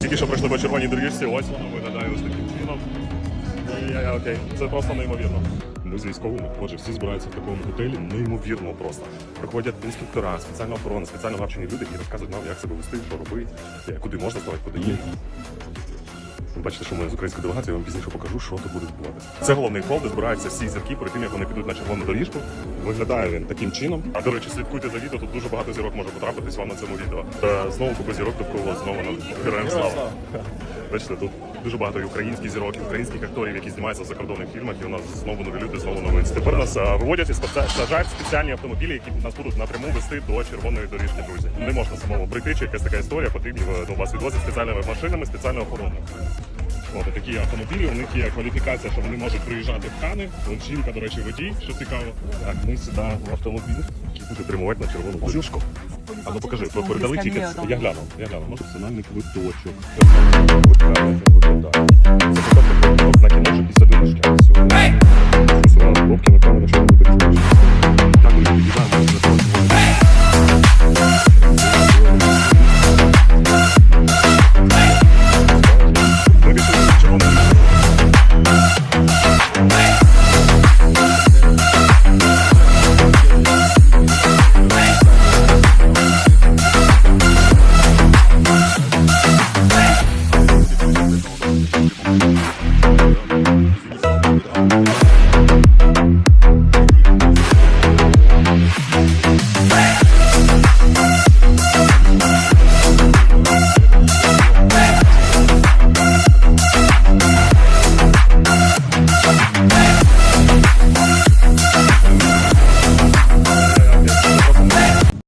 Тільки що прийшли по червоній доріжці, ось воно виглядає ось таким чином. Окей, це просто неймовірно. Ми військовими, отже, всі збираються в такому готелі, неймовірно просто. Приходять інструктора, спеціальна охорона, спеціально навчені люди і розказують нам, як себе вести, що робити, куди можна ставати, куди є. Ви бачите, що ми з української делегації, я вам пізніше покажу, що тут буде відбуватися. Це головний хол, де збираються всі зірки перед тим, як вони підуть на червону доріжку. Виглядає він таким чином. А до речі, слідкуйте за відео. Тут дуже багато зірок може потрапитись вам на цьому відео. Е, Знову купа зірок довкола знову на героям слава. Бачите, тут дуже багато і українських зірок, і українських акторів, які знімаються в закордонних фільмах. І у нас знову нові люди, знову новинці. Тепер нас виводять і в спеціальні автомобілі, які нас будуть напряму вести до червоної доріжки. Друзі, не можна самому прийти, чи якась така історія. Потрібні е, ну, вас відвозять спеціальними машинами, спеціальною охороною. От такі автомобілі, у них є кваліфікація, що вони можуть приїжджати в Кани. От жінка, до речі, водій, що цікаво. Так, ми сідаємо в автомобіль, який буде прямувати на червону доріжку. А ну покажи, передали тільки. Я глянув, я глянув. Може, персональний квиточок.